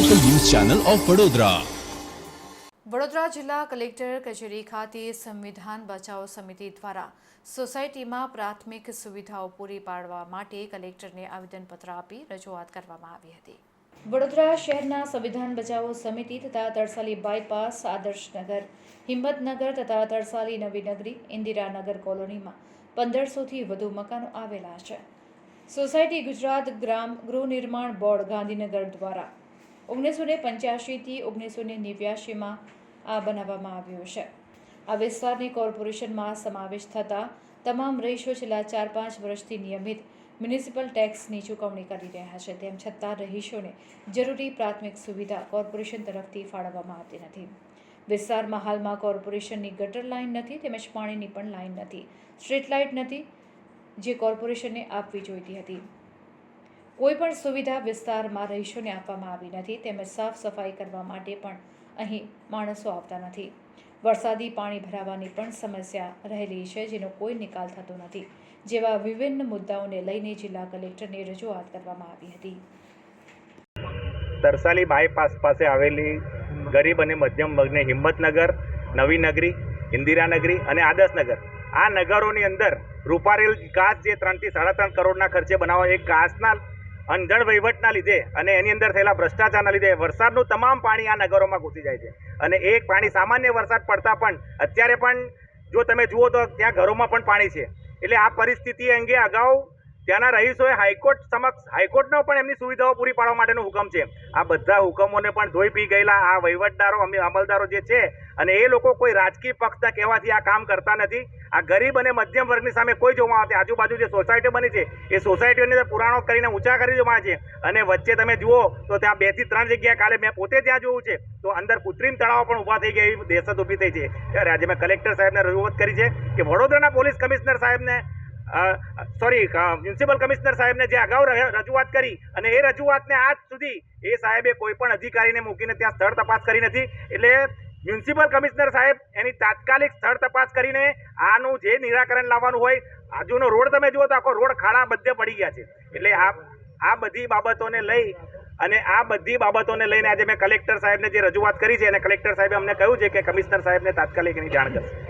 Channel of Vadodara Vadodara જિલ્લા collector કચેરી ખાતે સંવિધાન બચાવ સમિતિ દ્વારા સોસાયટીમાં પ્રાથમિક સુવિધાઓ પૂરી પાડવા માટે કલેક્ટરને આવેદનપત્ર આપી રજૂઆત કરવામાં આવી હતી. વડોદરા શહેરના સંવિધાન બચાવો સમિતિ તથા તરસાલી બાયપાસ આદર્શનગર હિંમતનગર તથા તરસાલી નવીનગરી ઇન્દિરાનગર કોલોનીમાં પંદરસોથી વધુ મકાનો આવેલા છે. સોસાયટી ગુજરાત ગ્રામ ગૃહ નિર્માણ બોર્ડ ગાંધીનગર દ્વારા ઓગણીસો ને પંચ્યાસીથી ઓગણીસો ને નેવ્યાસીમાં આ બનાવવામાં આવ્યો છે. આ વિસ્તારની કોર્પોરેશનમાં સમાવેશ થતાં તમામ રહીશો છેલ્લા ચાર પાંચ વર્ષથી નિયમિત મ્યુનિસિપલ ટેક્સની ચૂકવણી કરી રહ્યા છે. તેમ છતાં રહીશોને જરૂરી પ્રાથમિક સુવિધા કોર્પોરેશન તરફથી ફાળવવામાં આવતી નથી. વિસ્તારમાં હાલમાં કોર્પોરેશનની ગટર લાઇન નથી તેમજ પાણીની પણ લાઇન નથી. સ્ટ્રીટ લાઇટ નથી જે કોર્પોરેશનને આપવી જોઈતી હતી. કોઈ પણ સુવિધા વિસ્તારમાં રહીશોને આપવામાં આવી નથી. તેમજ સાફ સફાઈ કરવા માટે પણ અહીં માણસો આવતા નથી. વરસાદી પાણી ભરાવાની પણ સમસ્યા રહેલી છે, જેનો કોઈ નિકાલ થતો નથી, જેવા વિભિન્ન મુદ્દાઓને લઈને જિલ્લા કલેક્ટરને રજૂઆત કરવામાં આવી હતી. તરસાલી બાયપાસ પાસે આવેલી ગરીબ અને મધ્યમ વર્ગને હિંમતનગર નવીનગરી ઇન્દિરાનગરી અને આદર્શનગર આ નગરોની અંદર રૂપારેલ ઘાસ જે ત્રણથી સાડા ત્રણ કરોડના ખર્ચે બનાવવા એ ઘાસના અંધણ વહીવટના લીધે અને એની અંદર થયેલા ભ્રષ્ટાચારના લીધે વરસાદનું તમામ પાણી આ નગરોમાં ઘૂસી જાય છે. અને એ પાણી સામાન્ય વરસાદ પડતા પણ અત્યારે પણ જો તમે જુઓ તો ત્યાં ઘરોમાં પણ પાણી છે. એટલે આ પરિસ્થિતિ અંગે અગાઉ ત્યાંના રહીશોએ હાઈકોર્ટ સમક્ષ, હાઈકોર્ટનો પણ એમની સુવિધાઓ પૂરી પાડવા માટેનો હુકમ છે. આ બધા હુકમોને પણ ધોઈ પી ગયેલા આ વહીવટદારો, અમે અમલદારો જે છે અને એ લોકો કોઈ રાજકીય પક્ષના કહેવાથી આ કામ કરતા નથી. આ ગરીબ અને મધ્યમ વર્ગની સામે કોઈ જોવા આવતી આજુબાજુ જે સોસાયટીઓ બની છે, એ સોસાયટીઓની અંદર પુરાણો કરીને ઊંચા કરી દેવામાં છે. અને વચ્ચે તમે જુઓ તો ત્યાં બેથી ત્રણ જગ્યાએ કાલે મેં પોતે ત્યાં જોયું છે, તો અંદર કૃત્રિમ તળાવો પણ ઊભા થઈ ગયા એવી દહેશત ઊભી થઈ છે. ત્યારે આજે મેં કલેક્ટર સાહેબને રજૂઆત કરી છે કે વડોદરાના પોલીસ કમિશનર સાહેબને સોરી મ્યુનિસિપલ કમિશનર સાહેબને જે અગાઉ રજૂઆત કરી અને એ રજૂઆતને આજ સુધી એ સાહેબે કોઈ પણ અધિકારીને મૂકીને ત્યાં સ્થળ તપાસ કરી નથી. એટલે મ્યુનિસિપલ કમિશનર સાહેબ એની તાત્કાલિક સ્થળ તપાસ કરીને આનું જે નિરાકરણ લાવવાનું હોય, આજુનો રોડ તમે જુઓ તો આખો રોડ ખાડા બધે પડી ગયા છે. એટલે આ આ બધી બાબતોને લઈ અને આ બધી બાબતોને લઈને આજે મેં કલેક્ટર સાહેબને જે રજૂઆત કરી છે અને કલેક્ટર સાહેબે અમને કહ્યું છે કે કમિશનર સાહેબને તાત્કાલિક એની જાણ કરશે.